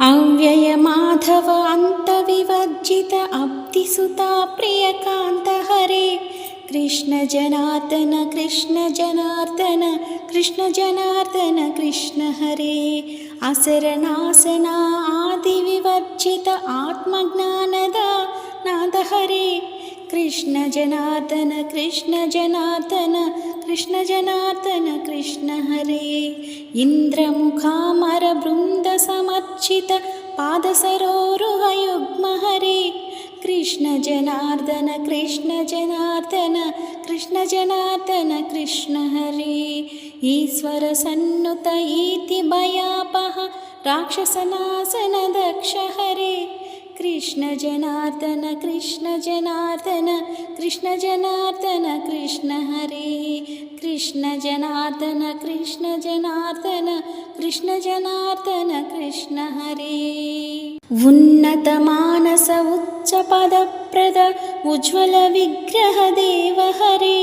अव्ययमाधव अन्तविवर्जित अब्धिसुता प्रियकान्त हरे कृष्ण जनार्दन कृष्ण हरे। असरनासना आदिविवर्जित आत्मज्ञानदा नाद हरे कृष्ण जनार्दन कृष्ण जनार्दन कृष्ण हरे इन्द्रमुखामरबृन्दसमर्चित पादसरोरुहयुग्म हरे कृष्ण जनार्दन कृष्ण जनार्दन कृष्ण हरे ईश्वरसन्नुत इति भयापः राक्षसनासन दक्ष हरे कृष्ण जनार्दन कृष्ण जनार्दन कृष्ण जनार्दन कृष्ण हरे कृष्ण जनार्दन कृष्ण जनार्दन कृष्ण जनार्दन कृष्ण हरे उन्नतमानस उच्चपदप्रद उज्ज्वलविग्रहदेव हरे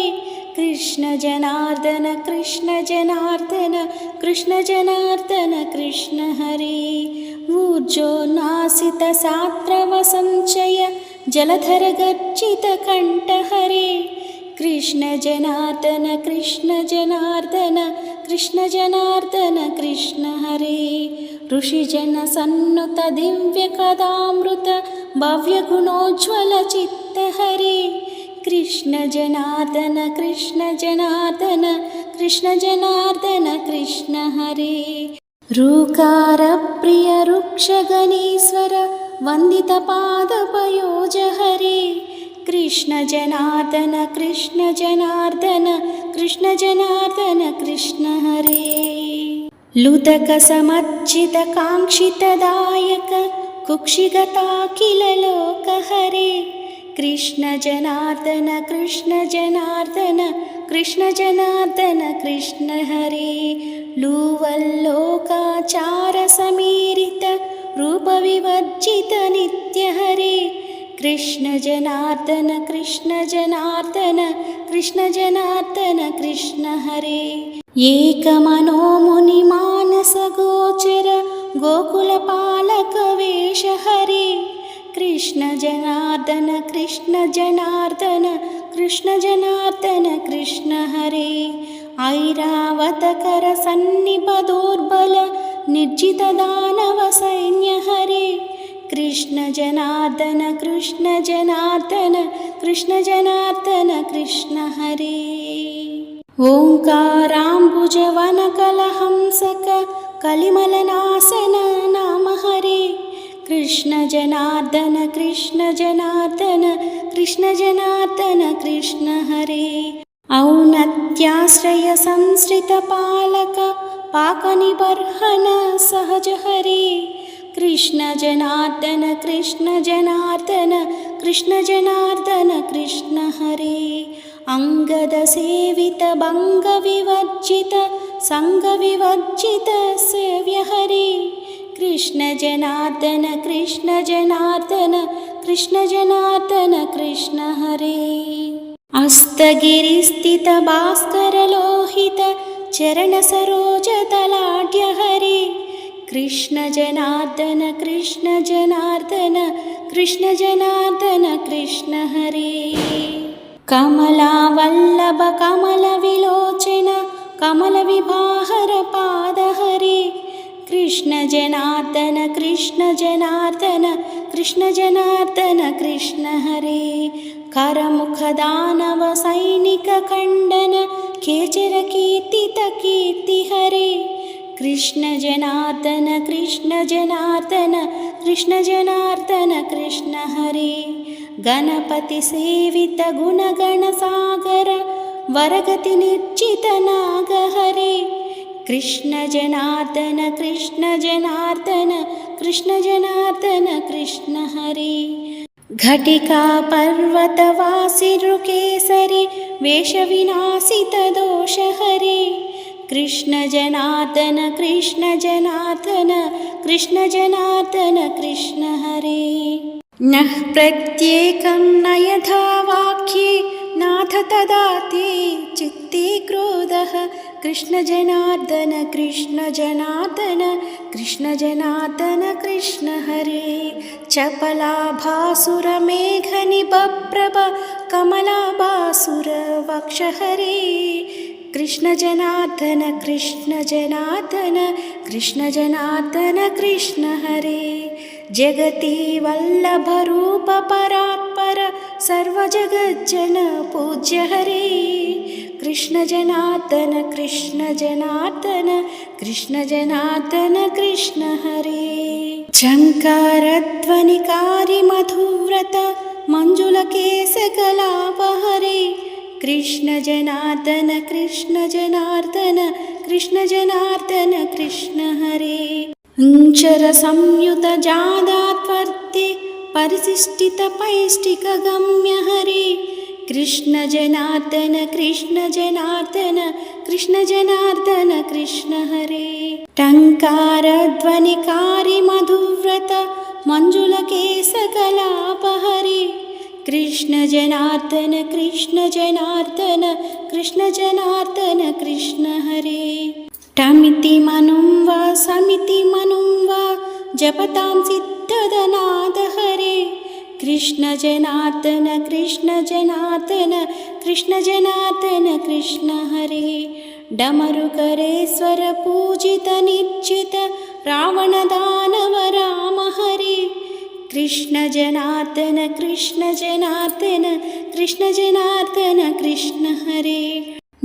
कृष्ण जनार्दन कृष्ण जनार्दन कृष्ण जनार्दन कृष्ण हरे ऊर्जोन्नासितसात्रवसञ्चय जलधरगर्जितकण्ठहरे। कृष्ण जनार्दन कृष्ण जनार्दन कृष्ण जनार्दन कृष्ण हरे। ऋषिजनसन्नुत दिव्यकदामृत भव्यगुणोज्ज्वलचित्तहरे कृष्ण जनार्दन कृष्ण जनार्दन कृष्ण जनार्दन कृष्ण हरे ऋकारप्रियवृक्षगणेश्वर वन्दितपादपयोज हरे कृष्ण जनार्दन कृष्ण जनार्दन कृष्ण हरे लुदकसमर्जितकाङ्क्षितदायक कुक्षिगता किल लोकहरे कृष्ण जनार्दन कृष्ण जनार्दन कृष्ण जनार्दन कृष्ण हरे लुवल्लोकाचारसमीरित रूपविवर्जित नित्यहरे। कृष्ण जनार्दन कृष्ण हरे। एकमनो मुनिमानसगोचर गोकुलपालकवेश हरे। कृष्ण जनार्दन कृष्ण जनार्दन कृष्ण जनार्दन कृष्ण हरे ऐरावतकरसन्निपदोर्बल निर्जितदानवसैन्य हरे कृष्ण जनार्दन कृष्ण जनार्दन कृष्ण जनार्दन कृष्ण हरे ओङ्काराम्बुजवनकलहंसक कलिमलनासन नाम हरे कृष्ण जनार्दन कृष्ण जनार्दन कृष्ण जनार्दन कृष्ण हरे औन्नत्याश्रयसंश्रितपालक पाकनिबर्हन सहज हरे कृष्ण जनार्दन कृष्ण जनार्दन कृष्ण हरे। अङ्गदसेवितभङ्गविवर्जित सङ्गविवर्जित सेव्य हरे। कृष्ण जनार्दन कृष्ण जनार्दन कृष्ण जनार्दन कृष्ण हरे अस्तगिरिस्थितभास्करलोहित चरणसरोजतलाढ्य हरे कृष्ण जनार्दन कृष्ण जनार्दन कृष्ण जनार्दन कृष्ण हरे। कमलावल्लभ कमलविलोचन कमलविभाहर पादहरे। कृष्ण जनार्दन कृष्ण जनार्दन करमुखदानवसैनिकखण्डन केचरकीर्तितकीर्ति हरे कृष्ण जनार्दन कृष्ण हरे। गणपतिसेवितगुणगणसागर वरगतिनिर्जितनागहरे कृष्ण जनार्दन कृष्ण जनार्दन कृष्ण जनार्दन कृष्ण हरे घटिका पर्वतवासिरुकेसरि वेषविनाशितदोषहरे। कृष्ण जनार्दन कृष्ण जनार्दन कृष्ण जनार्दन कृष्ण हरे। नः प्रत्येकं न यथा वाक्ये नाथ तदा ते चित्ते क्रोधः कृष्ण जनार्दन कृष्ण जनार्दन कृष्ण हरे। चपलाभासुरमेघनिबप्रभ कमलाभासुरवक्षहरे। कृष्ण जनार्दन कृष्ण जनार्दन कृष्ण जनार्दन कृष्ण हरे जगति वल्लभरूपपरात्पर सर्वजगज्जन पूज्य हरे कृष्ण जनार्दन कृष्ण जनार्दन कृष्ण हरे। झङ्कारध्वनिकारि मधुव्रत मञ्जुलकेशकलापहरे कृष्ण जनार्दन कृष्ण जनार्दन कृष्ण जनार्दन कृष्ण हरे चरसंयुतजादात्वर्ते परिशिष्टितपैष्टिकगम्य हरे कृष्ण जनार्दन कृष्ण हरे टङ्कारध्वनिकारि मधुव्रत मञ्जुलकेशकलापहरे कृष्ण जनार्दन कृष्ण जनार्दन कृष्ण जनार्दन कृष्ण हरे टमिति मनुं वा समिति मनुं वा जपतां सिद्धदनाद हरे कृष्ण जनार्दन कृष्ण जनार्दन कृष्ण हरे। डमरुकरेश्वर पूजित निर्जित रावणदानव राम हरे। कृष्ण जनार्दन कृष्ण जनार्दन कृष्ण जनार्दन कृष्ण हरे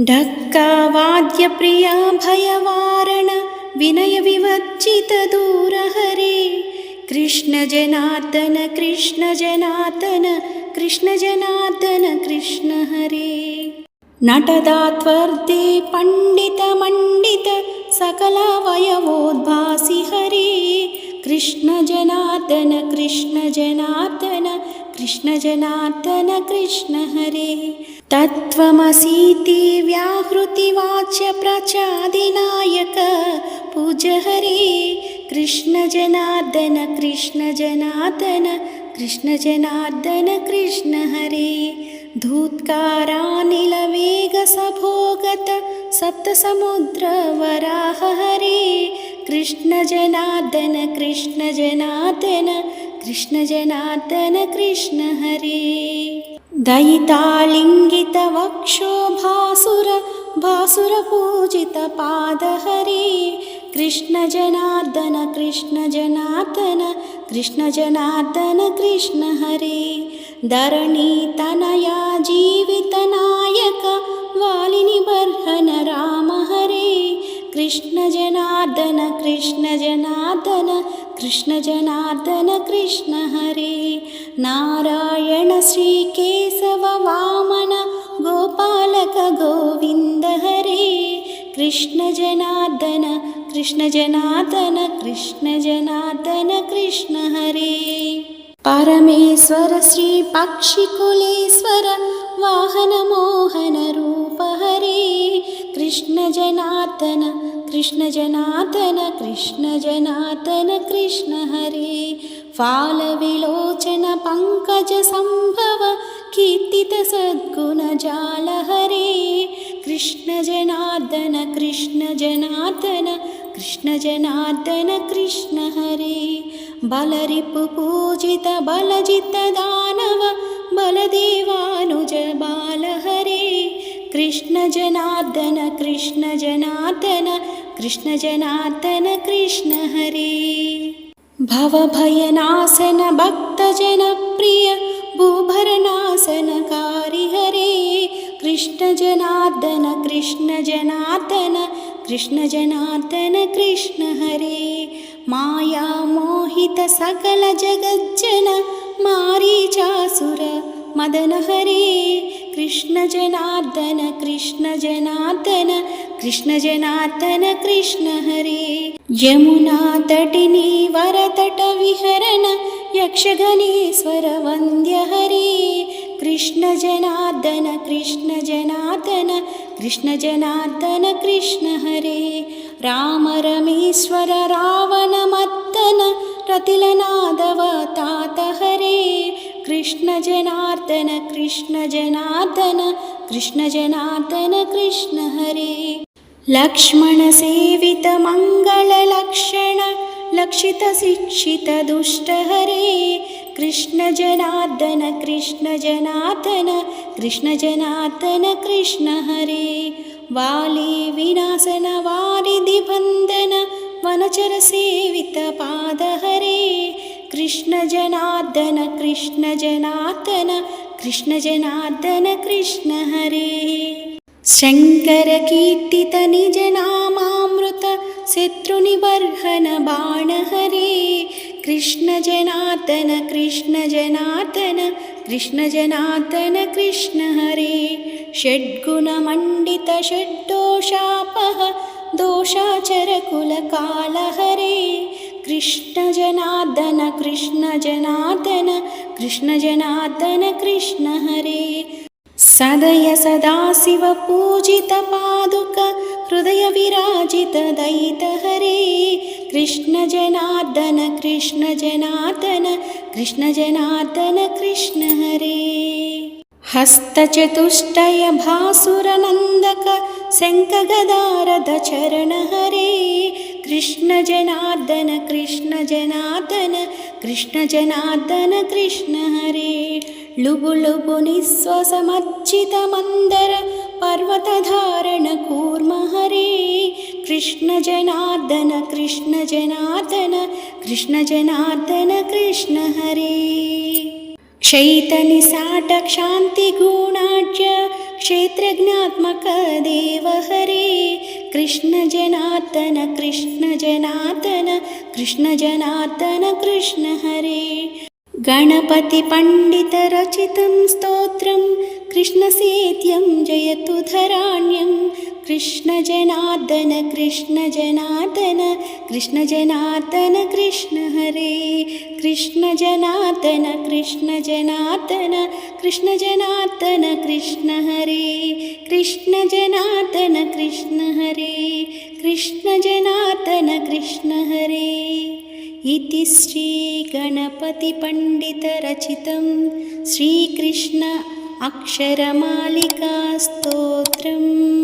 ढक्कावाद्यप्रिया भयवारण विनयविवर्जितदूरहरे कृष्ण जनार्दन कृष्ण जनार्दन कृष्ण जनार्दन कृष्ण हरे। नटदात्वर्दे पण्डितमण्डित सकलवयवोद्भासि हरे। कृष्ण जनार्दन कृष्ण जनार्दन कृष्ण हरे तत्त्वमसीति पूज हरे कृष्ण जनार्दन कृष्ण जनार्दन कृष्ण हरे धूत्कारानिलवेगसभोगत सप्तसमुद्रवराह हरे कृष्ण जनार्दन कृष्ण जनार्दन कृष्ण हरे दयितालिङ्गितवक्षो भासुर भासुरपूजितपादहरे। कृष्ण जनार्दन कृष्ण हरे धरणीतनया जीवितनायक वालिनिबर्हन राम हरे कृष्ण जनार्दन कृष्ण जनार्दन कृष्ण हरे नारायण श्रीकेशव वामन गोपालक गोविन्द हरे कृष्ण जनार्दन कृष्ण जनार्दन कृष्ण हरे परमेश्वर श्रीपक्षिकुलेश्वर वाहनमोहनरूप हरे कृष्ण जनार्दन कृष्ण जनार्दन कृष्ण हरे फालविलोचन पङ्कजसम्भव कीर्तितसद्गुणजाल हरे। कृष्ण जनार्दन कृष्ण हरे। बलरिपुपूजित बलजितदानव बलदेवानुज बाल हरे कृष्ण जनार्दन कृष्ण हरे। भवभयनाशन भक्तजनप्रिय भूभरनाशनकारि हरे कृष्ण जनार्दन कृष्ण जनार्दन कृष्ण हरे। मायामोहित सकल जगज्जन मारीचासुर मदन हरे कृष्ण जनार्दन कृष्ण जनार्दन कृष्ण हरे यमुनातटिनी वरतटविहरन यक्षगणेश्वर वन्द्य हरे। कृष्ण जनार्दन कृष्ण जनार्दन कृष्ण हरे। राम रमेश्वर रावणमर्दन रतिलनादव तात हरे कृष्ण जनार्दन कृष्ण जनार्दन कृष्ण हरे लक्ष्मणसेवितमङ्गललक्षण लक्षितशिक्षितदुष्टहरे कृष्णजनार्दन कृष्णजनार्दन कृष्णजनार्दन कृष्ण हरे वाली विनाशन वारिधिबन्धन वनचरसेवितपादहरे कृष्णजनार्दन कृष्णजनार्दन कृष्णजनार्दन कृष्ण हरे। शङ्करकीर्तितनिजनामामृत शत्रुनिबर्हन बाणहरे कृष्णजनार्दन कृष्णजनार्दन कृष्णजनार्दन कृष्ण हरे। षड्गुणमण्डित षड्दोषापः दोषाचरकुलकालहरे कृष्णजनार्दन कृष्णजनार्दन कृष्णजनार्दन कृष्ण हरे। सदय सदाशिवपूजितपादुक हृदयविराजितदयितहरे कृष्णजनार्दन कृष्णजनार्दन कृष्णजनार्दन कृष्ण हरे। हस्तचतुष्टयभासुरनन्दक कृष्णजनार्दन कृष्णजनार्दन कृष्ण हरे लुबु लुबु निःश्वसमर्जितमन्दर पर्वतधारण हरे कृष्णजनार्दन कृष्णजनार्दन कृष्णजनार्दन कृष्ण हरे क्षैतनिसाटक्षान्तिगुणाढ्य क्षेत्रज्ञात्मकदेव हरे कृष्णजनार्दन कृष्णजनार्दन कृष्णजनार्दन कृष्ण हरे। गणपतिपण्डितरचितं स्तोत्रं कृष्णसेत्यं जयतु धराण्यं। कृष्णजनार्दन कृष्णजनार्दन कृष्णजनार्दन कृष्ण हरे। कृष्णजनार्दन कृष्णजनार्दन कृष्णजनार्दन कृष्ण हरे। कृष्णजनार्दन कृष्ण हरे। कृष्णजनार्दन कृष्ण हरे। इति श्रीगणपतिपण्डितरचितं श्रीकृष्ण अक्षरमालिकास्तोत्रम्